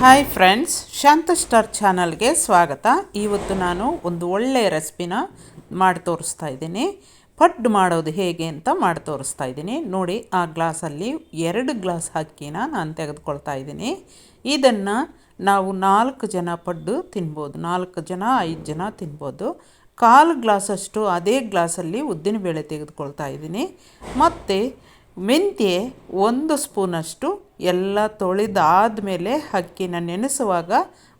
Hi friends ಶಾಂತ star ಚಾನಲ್ಗೆ ಸ್ವಾಗತ. ಇವತ್ತು ನಾನು ಒಂದು ಒಳ್ಳೆಯ ರೆಸಿಪಿನ ಮಾಡಿ ತೋರಿಸ್ತಾ ಇದ್ದೀನಿ. ಪಡ್ಡು ಮಾಡೋದು ಹೇಗೆ ಅಂತ ಮಾಡಿ ತೋರಿಸ್ತಾ ಇದ್ದೀನಿ. ನೋಡಿ, ಆ ಗ್ಲಾಸಲ್ಲಿ ಎರಡು ಗ್ಲಾಸ್ ಅಕ್ಕಿನ ನಾನು ತೆಗೆದುಕೊಳ್ತಾ ಇದ್ದೀನಿ. ಇದನ್ನು ನಾವು ನಾಲ್ಕು ಜನ ಪಡ್ಡು ತಿನ್ಬೋದು. ನಾಲ್ಕು ಜನ, ಐದು ಜನ ತಿನ್ಬೋದು. ಕಾಲು ಗ್ಲಾಸಷ್ಟು ಅದೇ ಗ್ಲಾಸಲ್ಲಿ ಉದ್ದಿನಬೇಳೆ ತೆಗೆದುಕೊಳ್ತಾ ಇದ್ದೀನಿ. ಮತ್ತು ಮೆಂತ್ಯ ಒಂದು ಸ್ಪೂನಷ್ಟು ಎಲ್ಲ ತೊಳೆದಾದಮೇಲೆ ಅಕ್ಕಿನ ನೆನೆಸುವಾಗ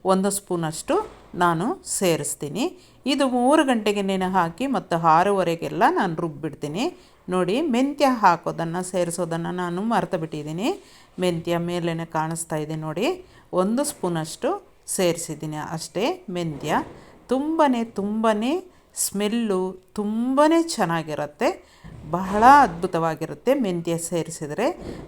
ಒಂದು ಸ್ಪೂನಷ್ಟು ನಾನು ಸೇರಿಸ್ತೀನಿ. ಇದು ಮೂರು ಗಂಟೆಗೆ ನೆನೆ ಹಾಕಿ ಮತ್ತು ಆರೂವರೆಗೆಲ್ಲ ನಾನು ರುಬ್ಬಿಡ್ತೀನಿ. ನೋಡಿ, ಮೆಂತ್ಯ ಹಾಕೋದನ್ನು, ಸೇರಿಸೋದನ್ನು ನಾನು ಮರೆತು ಬಿಟ್ಟಿದ್ದೀನಿ. ಮೆಂತ್ಯ ಮೇಲೇ ಕಾಣಿಸ್ತಾ ಇದೆ ನೋಡಿ. ಒಂದು ಸ್ಪೂನಷ್ಟು ಸೇರಿಸಿದ್ದೀನಿ ಅಷ್ಟೇ ಮೆಂತ್ಯ. ತುಂಬಾ ತುಂಬಾ ಸ್ಮೆಲ್ಲು ತುಂಬಾ ಚೆನ್ನಾಗಿರುತ್ತೆ. ಬಹಳ ಅದ್ಭುತವಾಗಿರುತ್ತೆ. ಮೆಂತ್ಯ ಸೇರಿಸಿದರೆ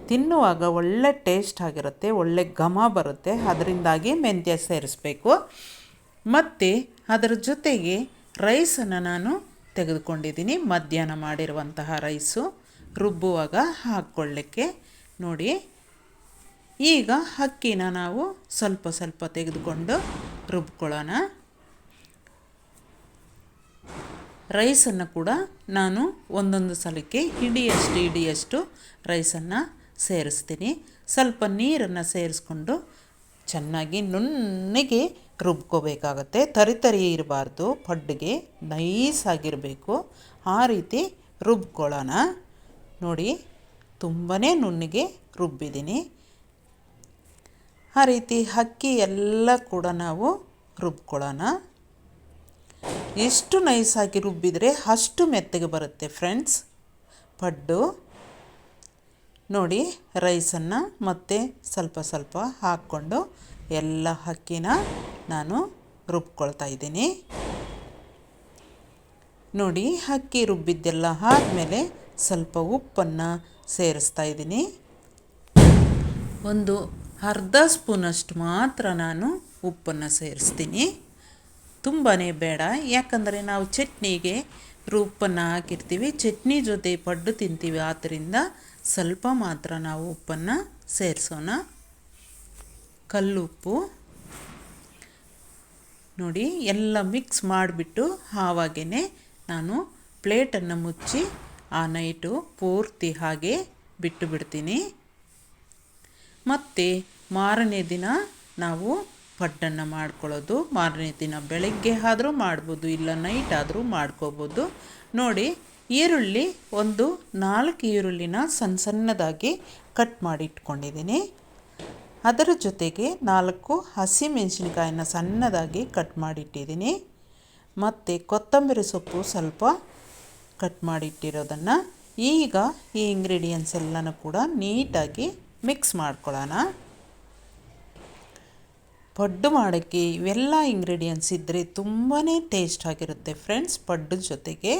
ತಿನ್ನುವಾಗ ಒಳ್ಳೆ ಟೇಸ್ಟ್ ಆಗಿರುತ್ತೆ, ಒಳ್ಳೆ ಘಮ ಬರುತ್ತೆ. ಅದರಿಂದಾಗಿ ಮೆಂತ್ಯ ಸೇರಿಸ್ಬೇಕು. ಮತ್ತು ಅದರ ಜೊತೆಗೆ ರೈಸನ್ನು ನಾನು ತೆಗೆದುಕೊಂಡಿದ್ದೀನಿ. ಮಧ್ಯಾಹ್ನ ಮಾಡಿರುವಂತಹ ರೈಸು ರುಬ್ಬುವಾಗ ಹಾಕ್ಕೊಳ್ಳಿಕ್ಕೆ. ನೋಡಿ, ಈಗ ಅಕ್ಕಿನ ನಾವು ಸ್ವಲ್ಪ ಸ್ವಲ್ಪ ತೆಗೆದುಕೊಂಡು ರುಬ್ಕೊಳ್ಳೋಣ. ರೈಸನ್ನು ಕೂಡ ನಾನು ಒಂದೊಂದು ಸಲಕ್ಕೆ ಹಿಡಿಯಷ್ಟು ಹಿಡಿಯಷ್ಟು ರೈಸನ್ನು ಸೇರಿಸ್ತೀನಿ. ಸ್ವಲ್ಪ ನೀರನ್ನು ಸೇರಿಸ್ಕೊಂಡು ಚೆನ್ನಾಗಿ ನುಣ್ಣಗೆ ರುಬ್ಕೋಬೇಕಾಗತ್ತೆ. ತರಿ ಇರಬಾರ್ದು. ಪಡ್ಡಿಗೆ ನೈಸ್ ಆಗಿರಬೇಕು. ಆ ರೀತಿ ರುಬ್ಕೊಳ್ಳೋಣ. ನೋಡಿ ತುಂಬಾ ನುಣ್ಣಗೆ ರುಬ್ಬಿದ್ದೀನಿ. ಆ ರೀತಿ ಅಕ್ಕಿ ಎಲ್ಲ ಕೂಡ ನಾವು ರುಬ್ಕೊಳ್ಳೋಣ. ಎಷ್ಟು ನೈಸಾಗಿ ರುಬ್ಬಿದರೆ ಅಷ್ಟು ಮೆತ್ತಗೆ ಬರುತ್ತೆ ಫ್ರೆಂಡ್ಸ್ ಪಡ್ಡು. ನೋಡಿ ರೈಸನ್ನು ಮತ್ತೆ ಸ್ವಲ್ಪ ಸ್ವಲ್ಪ ಹಾಕ್ಕೊಂಡು ಎಲ್ಲ ಅಕ್ಕಿನ ನಾನು ರುಬ್ಕೊಳ್ತಾ ಇದ್ದೀನಿ. ನೋಡಿ, ಅಕ್ಕಿ ರುಬ್ಬಿದ್ದೆಲ್ಲ ಆದಮೇಲೆ ಸ್ವಲ್ಪ ಉಪ್ಪನ್ನು ಸೇರಿಸ್ತಾ ಇದ್ದೀನಿ. ಒಂದು ಅರ್ಧ ಸ್ಪೂನಷ್ಟು ಮಾತ್ರ ನಾನು ಉಪ್ಪನ್ನು ಸೇರಿಸ್ತೀನಿ. ತುಂಬಾ ಬೇಡ. ಯಾಕಂದರೆ ನಾವು ಚಟ್ನಿಗೆ ಉಪ್ಪನ್ನು ಹಾಕಿರ್ತೀವಿ. ಚಟ್ನಿ ಜೊತೆ ಪಡ್ಡು ತಿಂತೀವಿ. ಆದ್ದರಿಂದ ಸ್ವಲ್ಪ ಮಾತ್ರ ನಾವು ಉಪ್ಪನ್ನು ಸೇರಿಸೋಣ. ಕಲ್ಲುಪ್ಪು. ನೋಡಿ, ಎಲ್ಲ ಮಿಕ್ಸ್ ಮಾಡಿಬಿಟ್ಟು ಆವಾಗೇ ನಾನು ಪ್ಲೇಟನ್ನು ಮುಚ್ಚಿ ಆ ನೈಟು ಪೂರ್ತಿ ಹಾಗೆ ಬಿಟ್ಟು ಬಿಡ್ತೀನಿ. ಮತ್ತು ಮಾರನೇ ದಿನ ನಾವು ಪಡ್ಡನ್ನು ಮಾಡ್ಕೊಳ್ಳೋದು, ಮಾರನೇ ದಿನ ಬೆಳಗ್ಗೆ ಆದರೂ ಮಾಡ್ಬೋದು, ಇಲ್ಲ ನೈಟ್ ಆದರೂ ಮಾಡ್ಕೋಬೋದು. ನೋಡಿ, ಈರುಳ್ಳಿ ಒಂದು ನಾಲ್ಕು ಈರುಳ್ಳಿನ ಸಣ್ಣ ಸಣ್ಣದಾಗಿ ಕಟ್ ಮಾಡಿ ಇಟ್ಕೊಂಡಿದ್ದೀನಿ ಅದರ ಜೊತೆಗೆ ನಾಲ್ಕು ಹಸಿಮೆಣಸಿನಕಾಯಿನ ಸಣ್ಣದಾಗಿ ಕಟ್ ಮಾಡಿಟ್ಟಿದ್ದೀನಿ. ಮತ್ತು ಕೊತ್ತಂಬರಿ ಸೊಪ್ಪು ಸ್ವಲ್ಪ ಕಟ್ ಮಾಡಿಟ್ಟಿರೋದನ್ನು. ಈಗ ಈ ಇಂಗ್ರೀಡಿಯೆಂಟ್ಸ್ ಎಲ್ಲನೂ ಕೂಡ ನೀಟಾಗಿ ಮಿಕ್ಸ್ ಮಾಡ್ಕೊಳ್ಳೋಣ. ಪಡ್ಡು ಮಾಡೋಕ್ಕೆ ಇವೆಲ್ಲ ಇಂಗ್ರೀಡಿಯೆಂಟ್ಸ್ ಇದ್ದರೆ ತುಂಬಾ ಟೇಸ್ಟ್ ಆಗಿರುತ್ತೆ ಫ್ರೆಂಡ್ಸ್ ಪಡ್ಡು ಜೊತೆಗೆ.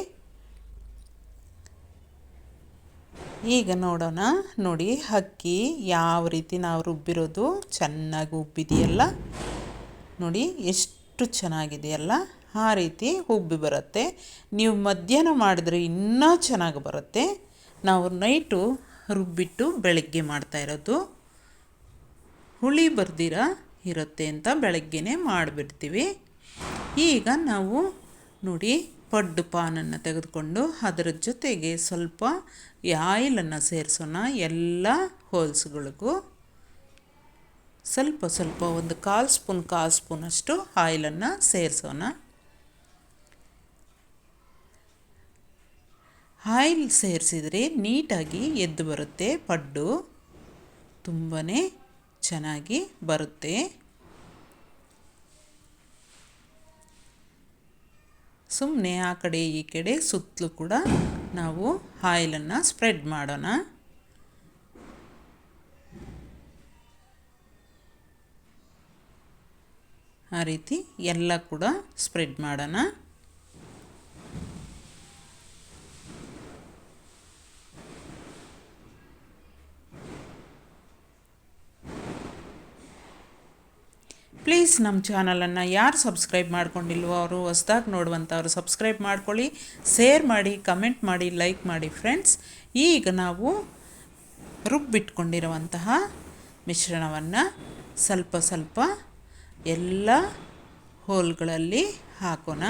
ಈಗ ನೋಡೋಣ, ನೋಡಿ ಅಕ್ಕಿ ಯಾವ ರೀತಿ ನಾವು ರುಬ್ಬಿರೋದು, ಚೆನ್ನಾಗಿ ಉಬ್ಬಿದೆಯಲ್ಲ? ನೋಡಿ ಎಷ್ಟು ಚೆನ್ನಾಗಿದೆಯಲ್ಲ? ಆ ರೀತಿ ಉಬ್ಬಿ ಬರುತ್ತೆ. ನೀವು ಮಧ್ಯಾಹ್ನ ಮಾಡಿದ್ರೆ ಇನ್ನೂ ಚೆನ್ನಾಗಿ ಬರುತ್ತೆ. ನಾವು ನೈಟು ರುಬ್ಬಿಟ್ಟು ಬೆಳಗ್ಗೆ ಮಾಡ್ತಾ ಇರೋದು. ಹುಳಿ ಬರ್ದಿರ? ಇರುತ್ತೆ ಅಂತ ಬೆಳಗ್ಗೆನೇ ಮಾಡಿಬಿಡ್ತೀವಿ. ಈಗ ನಾವು ನೋಡಿ ಪಡ್ಡು ಪಾನನ್ನು ತೆಗೆದುಕೊಂಡು ಅದರ ಜೊತೆಗೆ ಸ್ವಲ್ಪ ಆಯಿಲನ್ನು ಸೇರಿಸೋಣ ಎಲ್ಲ ಹೋಲ್ಸ್ಗಳಿಗೂ. ಸ್ವಲ್ಪ ಸ್ವಲ್ಪ ಒಂದು ಕಾಲು ಸ್ಪೂನ್, ಕಾಲು ಸ್ಪೂನಷ್ಟು ಆಯಿಲನ್ನು ಸೇರಿಸೋಣ. ಆಯಿಲ್ ಸೇರಿಸಿದರೆ ನೀಟಾಗಿ ಎದ್ದು ಬರುತ್ತೆ ಪಡ್ಡು. ತುಂಬಾ ಚೆನ್ನಾಗಿ ಬರುತ್ತೆ. ಸುಮ್ಮನೆ ಆ ಕಡೆ ಈ ಕಡೆ ಸುತ್ತಲೂ ಕೂಡ ನಾವು ಆಯಿಲನ್ನು ಸ್ಪ್ರೆಡ್ ಮಾಡೋಣ. ಆ ರೀತಿ ಎಲ್ಲ ಕೂಡ ಸ್ಪ್ರೆಡ್ ಮಾಡೋಣ. ಪ್ಲೀಸ್ ನಮ್ಮ ಚಾನಲನ್ನು ಯಾರು ಸಬ್ಸ್ಕ್ರೈಬ್ ಮಾಡ್ಕೊಂಡಿಲ್ವೋ ಅವರು ಹೊಸ್ದಾಗಿ ನೋಡುವಂಥವ್ರು ಸಬ್ಸ್ಕ್ರೈಬ್ ಮಾಡ್ಕೊಳ್ಳಿ, ಶೇರ್ ಮಾಡಿ, ಕಮೆಂಟ್ ಮಾಡಿ, ಲೈಕ್ ಮಾಡಿ ಫ್ರೆಂಡ್ಸ್. ಈಗ ನಾವು ರುಬ್ಬಿಟ್ಕೊಂಡಿರುವಂತಹ ಮಿಶ್ರಣವನ್ನು ಸ್ವಲ್ಪ ಸ್ವಲ್ಪ ಎಲ್ಲ ಹೋಲ್ಗಳಲ್ಲಿ ಹಾಕೋಣ.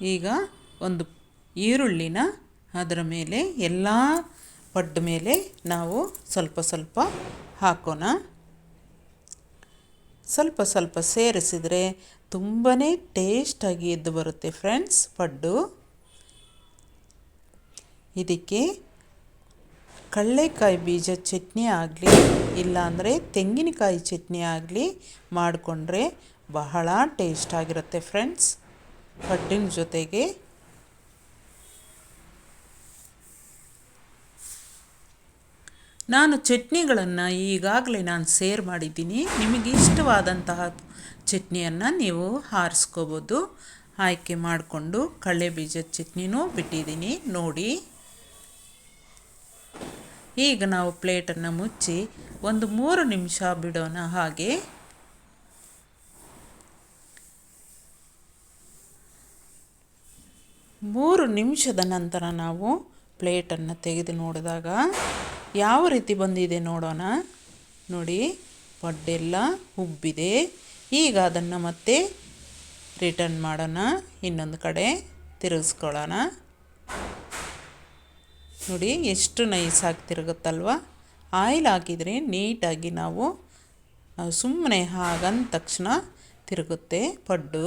ಈಗ ಒಂದು ಈರುಳ್ಳಿನ ಅದರ ಮೇಲೆ ಎಲ್ಲ ಪಡ್ಡ ಮೇಲೆ ನಾವು ಸ್ವಲ್ಪ ಸ್ವಲ್ಪ ಹಾಕೋಣ. ಸ್ವಲ್ಪ ಸ್ವಲ್ಪ ಸೇರಿಸಿದರೆ ತುಂಬಾ ಟೇಸ್ಟಾಗಿ ಎದ್ದು ಬರುತ್ತೆ ಫ್ರೆಂಡ್ಸ್ ಪಡ್ಡು. ಇದಕ್ಕೆ ಕಡಲೆಕಾಯಿ ಬೀಜ ಚಟ್ನಿ ಆಗಲಿ, ಇಲ್ಲಾಂದರೆ ತೆಂಗಿನಕಾಯಿ ಚಟ್ನಿ ಆಗಲಿ ಮಾಡಿಕೊಂಡ್ರೆ ಬಹಳ ಟೇಸ್ಟ್ ಆಗಿರುತ್ತೆ ಫ್ರೆಂಡ್ಸ್ ಪಡ್ಡಿನ ಜೊತೆಗೆ ನಾನು ಚಟ್ನಿಗಳನ್ನು ಈಗಾಗಲೇ ನಾನು ಸೇರ್ ಮಾಡಿದ್ದೀನಿ. ನಿಮಗೆ ಇಷ್ಟವಾದಂತಹ ಚಟ್ನಿಯನ್ನು ನೀವು ಹಾರಿಸ್ಕೋಬೋದು. ಆಯ್ಕೆ ಮಾಡಿಕೊಂಡು ಕಳೆ ಬೀಜದ ಚಟ್ನಿನೂ ಬಿಟ್ಟಿದ್ದೀನಿ. ನೋಡಿ. ಈಗ ನಾವು ಪ್ಲೇಟನ್ನು ಮುಚ್ಚಿ ಒಂದು ಮೂರು ನಿಮಿಷ ಬಿಡೋಣ ಹಾಗೆ. ಮೂರು ನಿಮಿಷದ ನಂತರ ನಾವು ಪ್ಲೇಟನ್ನು ತೆಗೆದು ನೋಡಿದಾಗ ಯಾವ ರೀತಿ ಬಂದಿದೆ ನೋಡೋಣ. ನೋಡಿ ಪಡ್ಡೆಲ್ಲ ಉಬ್ಬಿದೆ. ಈಗ ಅದನ್ನು ಮತ್ತೆ ರಿಟರ್ನ್ ಮಾಡೋಣ. ಇನ್ನೊಂದು ಕಡೆ ತಿರುಗಿಸ್ಕೊಳ್ಳೋಣ. ನೋಡಿ, ಎಷ್ಟು ನೈಸಾಗಿ ತಿರುಗುತ್ತಲ್ವ? ಆಯಿಲ್ ಹಾಕಿದರೆ ನೀಟಾಗಿ ನಾವು ಸುಮ್ಮನೆ ಹಾಗಂದ ತಕ್ಷಣ ತಿರುಗುತ್ತೆ ಪಡ್ಡು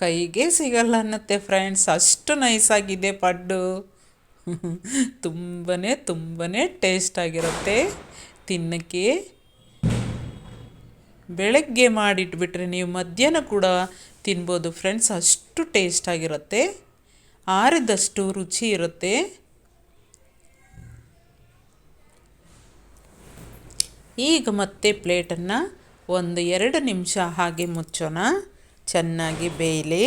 ಕೈಗೆ ಸಿಗಲ್ಲ ಅನ್ನತ್ತೆ ಫ್ರೆಂಡ್ಸ್ ಅಷ್ಟು ನೈಸಾಗಿದೆ ಪಡ್ಡು. ತುಂಬಾ ತುಂಬಾ ಟೇಸ್ಟ್ ಆಗಿರುತ್ತೆ. ತಿನ್ನೋಕ್ಕೆ ಬೆಳಗ್ಗೆ ಮಾಡಿಟ್ಬಿಟ್ರೆ ನೀವು ಮಧ್ಯಾಹ್ನ ಕೂಡ ತಿನ್ಬೋದು ಫ್ರೆಂಡ್ಸ್ ಅಷ್ಟು ಟೇಸ್ಟ್ ಆಗಿರುತ್ತೆ. ಆರಿದಷ್ಟು ರುಚಿ ಇರುತ್ತೆ. ಈಗ ಮತ್ತೆ ಪ್ಲೇಟನ್ನು ಒಂದು ಎರಡು ನಿಮಿಷ ಹಾಗೆ ಮುಚ್ಚೋಣ. ಚೆನ್ನಾಗಿ ಬೇಯಲಿ.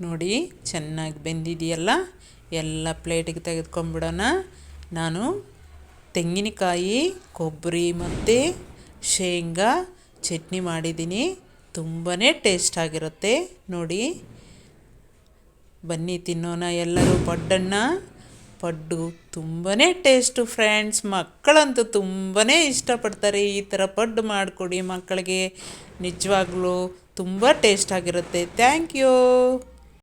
ನೋಡಿ, ಚೆನ್ನಾಗಿ ಬೆಂದಿದೆಯಲ್ಲ? ಎಲ್ಲ ಪ್ಲೇಟಿಗೆ ತೆಗೆದುಕೊಂಡ್ಬಿಡೋಣ. ನಾನು ತೆಂಗಿನಕಾಯಿ, ಕೊಬ್ಬರಿ ಮತ್ತು ಶೇಂಗಾ ಚಟ್ನಿ ಮಾಡಿದ್ದೀನಿ. ತುಂಬಾ ಟೇಸ್ಟ್ ಆಗಿರುತ್ತೆ. ನೋಡಿ, ಬನ್ನಿ ತಿನ್ನೋಣ ಎಲ್ಲರೂ. ಪಡ್ಡನ್ನು ಪಡ್ಡು ತುಂಬಾ ಟೇಸ್ಟು ಫ್ರೆಂಡ್ಸ್ ಮಕ್ಕಳಂತೂ ತುಂಬಾ ಇಷ್ಟಪಡ್ತಾರೆ ಈ ಥರ ಪಡ್ಡು ಮಾಡಿಕೊಡಿ ಮಕ್ಕಳಿಗೆ. ನಿಜವಾಗ್ಲೂ ತುಂಬ ಟೇಸ್ಟ್ ಆಗಿರುತ್ತೆ. Thank you